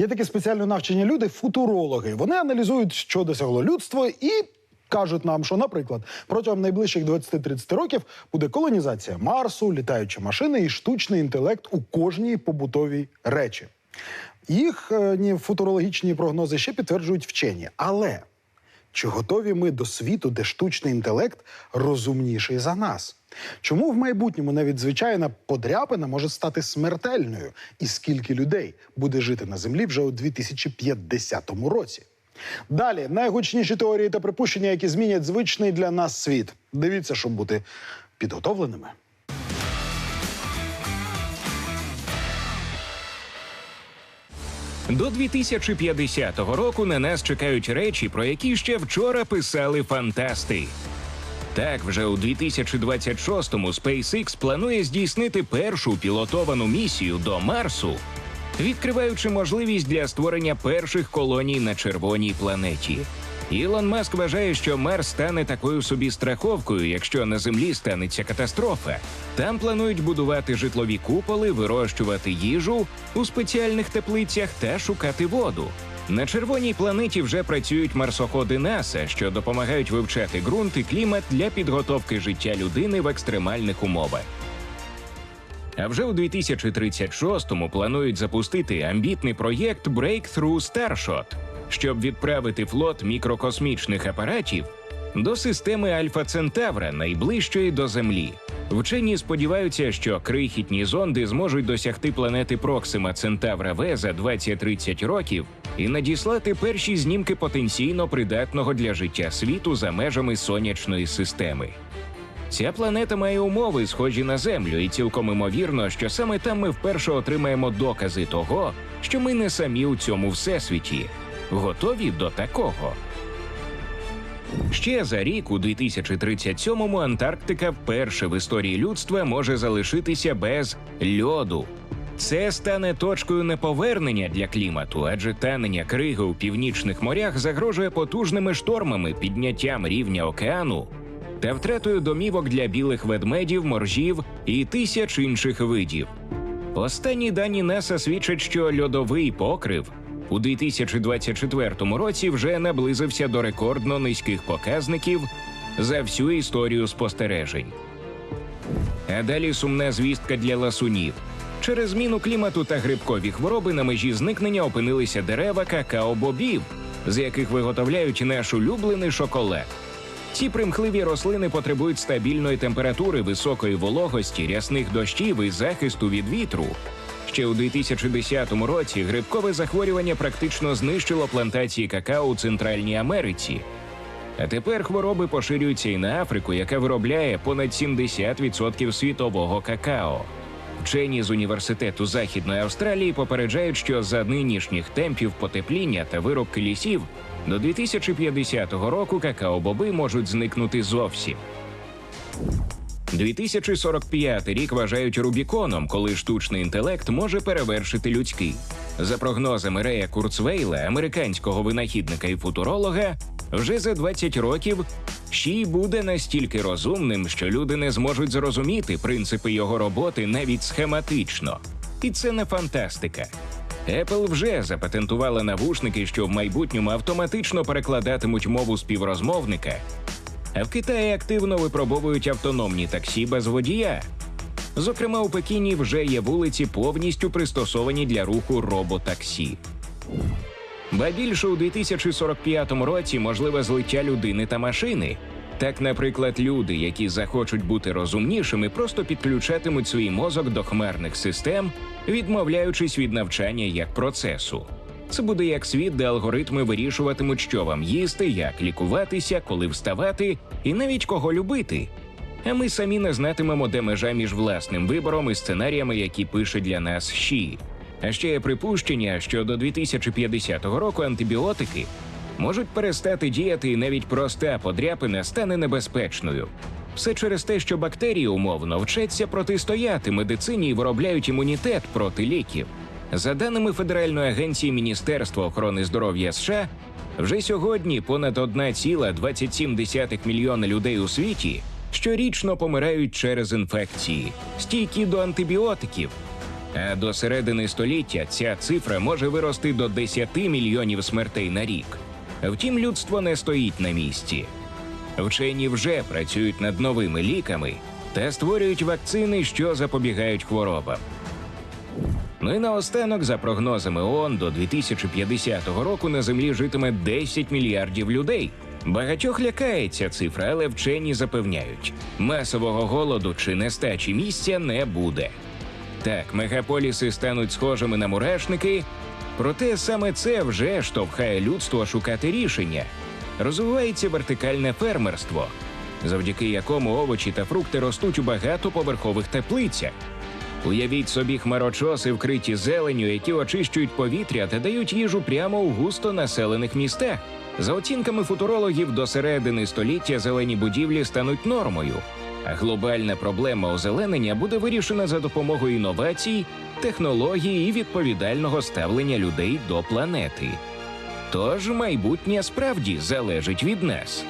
Є такі спеціально навчені люди, футурологи. Вони аналізують, що досягло людство, і кажуть нам, що, наприклад, протягом найближчих 20-30 років буде колонізація Марсу, літаючі машини і штучний інтелект у кожній побутовій речі. Їх е, ні, футурологічні прогнози ще підтверджують вчені. Але чи готові ми до світу, де штучний інтелект розумніший за нас? Чому в майбутньому навіть звичайна подряпина може стати смертельною? І скільки людей буде жити на землі вже у 2050 році? Далі найгучніші теорії та припущення, які змінять звичний для нас світ. Дивіться, щоб бути підготовленими. До 2050 року на нас чекають речі, про які ще вчора писали фантасти. Так, вже у 2026-му SpaceX планує здійснити першу пілотовану місію до Марсу, відкриваючи можливість для створення перших колоній на червоній планеті. Ілон Маск вважає, що Марс стане такою собі страховкою, якщо на землі станеться катастрофа. Там планують будувати житлові куполи, вирощувати їжу у спеціальних теплицях та шукати воду. На червоній планеті вже працюють марсоходи НАСА, що допомагають вивчати ґрунт і клімат для підготовки життя людини в екстремальних умовах. А вже у 2036-му планують запустити амбітний проєкт Breakthrough Starshot, щоб відправити флот мікрокосмічних апаратів до системи Альфа Центавра, найближчої до Землі. Вчені сподіваються, що крихітні зонди зможуть досягти планети Проксима Центавра В за 20-30 років і надіслати перші знімки потенційно придатного для життя світу за межами сонячної системи. Ця планета має умови, схожі на Землю, і цілком імовірно, що саме там ми вперше отримаємо докази того, що ми не самі у цьому всесвіті. Готові до такого. Ще за рік, у 2037-му, Антарктика вперше в історії людства може залишитися без льоду. Це стане точкою неповернення для клімату, адже танення криги у північних морях загрожує потужними штормами, підняттям рівня океану та втратою домівок для білих ведмедів, моржів і тисяч інших видів. Останні дані НАСА свідчать, що льодовий покрив у 2024 році вже наблизився до рекордно низьких показників за всю історію спостережень. А далі сумна звістка для ласунів. Через зміну клімату та грибкові хвороби на межі зникнення опинилися дерева какао-бобів, з яких виготовляють наш улюблений шоколад. Ці примхливі рослини потребують стабільної температури, високої вологості, рясних дощів і захисту від вітру. Ще у 2010 році грибкове захворювання практично знищило плантації какао у Центральній Америці. А тепер хвороби поширюються і на Африку, яка виробляє понад 70% світового какао. Вчені з університету Західної Австралії попереджають, що за нинішніх темпів потепління та виробки лісів до 2050 року какао-боби можуть зникнути зовсім. 2045 рік вважають Рубіконом, коли штучний інтелект може перевершити людський. За прогнозами Рея Курцвейла, американського винахідника і футуролога, вже за 20 років Ші буде настільки розумним, що люди не зможуть зрозуміти принципи його роботи навіть схематично. І це не фантастика. Apple вже запатентувала навушники, що в майбутньому автоматично перекладатимуть мову співрозмовника. А в Китаї активно випробовують автономні таксі без водія. Зокрема, у Пекіні вже є вулиці повністю пристосовані для руху роботаксі. Ба більше у 2045 році можливе злиття людини та машини. Так, наприклад, люди, які захочуть бути розумнішими, просто підключатимуть свій мозок до хмарних систем, відмовляючись від навчання як процесу. Це буде як світ, де алгоритми вирішуватимуть, що вам їсти, як лікуватися, коли вставати, і навіть кого любити. А ми самі не знатимемо, де межа між власним вибором і сценаріями, які пише для нас ЩІ. А ще є припущення, що до 2050 року антибіотики можуть перестати діяти, і навіть проста подряпина стане небезпечною. Все через те, що бактерії умовно вчаться протистояти медицині і виробляють імунітет проти ліків. За даними Федеральної агенції Міністерства охорони здоров'я США, вже сьогодні понад 1,27 мільйона людей у світі щорічно помирають через інфекції, стійкі до антибіотиків. А до середини століття ця цифра може вирости до 10 мільйонів смертей на рік. Втім, людство не стоїть на місці. Вчені вже працюють над новими ліками та створюють вакцини, що запобігають хворобам. Ну і наостанок, за прогнозами ООН, до 2050 року на землі житиме 10 мільярдів людей. Багатьох лякає ця цифра, але вчені запевняють, масового голоду чи нестачі місця не буде. Так, мегаполіси стануть схожими на мурашники, проте саме це вже штовхає людство шукати рішення. Розвивається вертикальне фермерство, завдяки якому овочі та фрукти ростуть у багатоповерхових теплицях. Уявіть собі хмарочоси, вкриті зеленю, які очищують повітря та дають їжу прямо у густо населених містах. За оцінками футурологів, до середини століття зелені будівлі стануть нормою, а глобальна проблема озеленення буде вирішена за допомогою інновацій, технологій і відповідального ставлення людей до планети. Тож майбутнє справді залежить від нас.